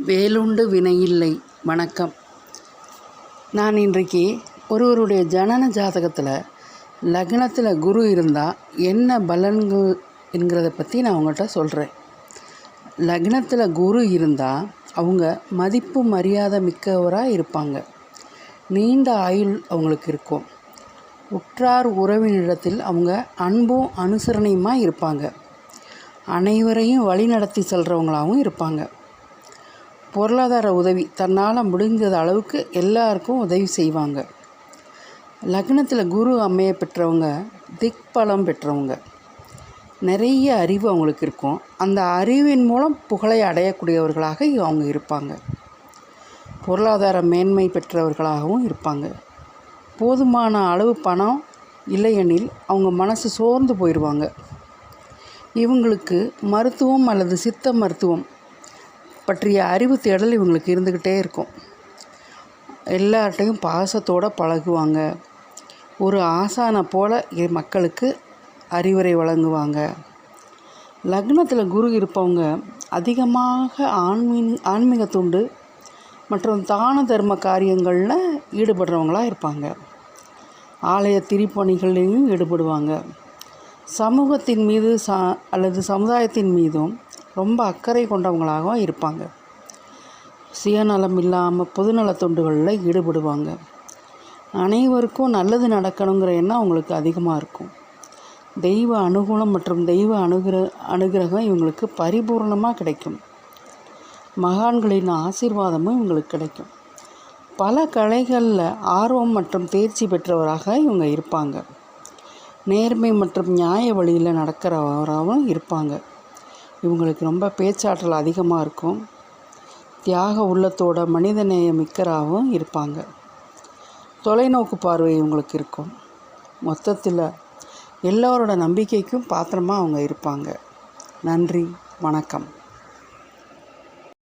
வேலுண்டு வினையில்லை. வணக்கம். நான் இன்றைக்கு ஒருவருடைய ஜனன ஜாதகத்தில் லக்னத்தில் குரு இருந்தால் என்ன பலன்கள் என்கிறத பற்றி நான் அவங்கள்ட்ட சொல்கிறேன் லக்னத்தில் குரு இருந்தால் அவங்க மதிப்பு மரியாதை மிக்கவராக இருப்பாங்க. நீண்ட ஆயுள் அவங்களுக்கு இருக்கும். உற்றார் உறவினிடத்தில் அவங்க அன்பும் அனுசரணையுமாக இருப்பாங்க. அனைவரையும் வழிநடத்தி செல்கிறவங்களாகவும் இருப்பாங்க. பொருளாதார உதவி தன்னால் முடிஞ்சது அளவுக்கு எல்லாருக்கும் உதவி செய்வாங்க. லக்னத்தில் குரு அமைய பெற்றவங்க திக்பலம் பெற்றவங்க. நிறைய அறிவு அவங்களுக்கு இருக்கும். அந்த அறிவின் மூலம் புகழை அடையக்கூடியவர்களாக அவங்க இருப்பாங்க. பொருளாதார மேன்மை பெற்றவர்களாகவும் இருப்பாங்க. போதுமான அளவு பணம் இல்லையெனில் அவங்க மனசு சோர்ந்து போயிடுவாங்க இவங்களுக்கு மருத்துவம் அல்லது சித்த மருத்துவம் பற்றிய அறிவு தேடல் இவங்களுக்கு இருந்துக்கிட்டே இருக்கும். எல்லார்ட்டையும் பாசத்தோடு பழகுவாங்க. ஒரு ஆசானை போல் மக்களுக்கு அறிவுரை வழங்குவாங்க. லக்னத்தில் குரு இருப்பவங்க அதிகமாக ஆன்மீக ஆன்மீக துண்டு மற்றும் தான தர்ம காரியங்களில் ஈடுபடுறவங்களாக இருப்பாங்க. ஆலய திரிப்பணிகள்லேயும் ஈடுபடுவாங்க. சமூகத்தின் மீது சா அல்லது சமுதாயத்தின் மீதும் ரொம்ப அக்கறை கொண்டவங்களாகவும் இருப்பாங்க. சுயநலம் இல்லாமல் பொதுநல தொண்டுகளில் ஈடுபடுவாங்க. அனைவருக்கும் நல்லது நடக்கணுங்கிற எண்ணம் அவங்களுக்கு அதிகமாக இருக்கும். தெய்வ அனுகூலம் மற்றும் தெய்வ அனுகிர அனுகிரகம் இவங்களுக்கு பரிபூர்ணமாக கிடைக்கும். மகான்களின் ஆசீர்வாதமும் இவங்களுக்கு கிடைக்கும். பல கலைகளில் ஆர்வம் மற்றும் தேர்ச்சி பெற்றவராக இவங்க இருப்பாங்க. நேர்மை மற்றும் நியாய வழியில் நடக்கிறவராகவும் இருப்பாங்க. இவங்களுக்கு ரொம்ப பேச்சாற்றல் அதிகமாக இருக்கும். தியாக உள்ளத்தோட மனிதநேய மிக்கராகவும் இருப்பாங்க. தொலைநோக்கு பார்வை இவங்களுக்கு இருக்கும். மொத்தத்தில் எல்லோரோட நம்பிக்கைக்கும் பாத்திரமாக அவங்க இருப்பாங்க. நன்றி வணக்கம்.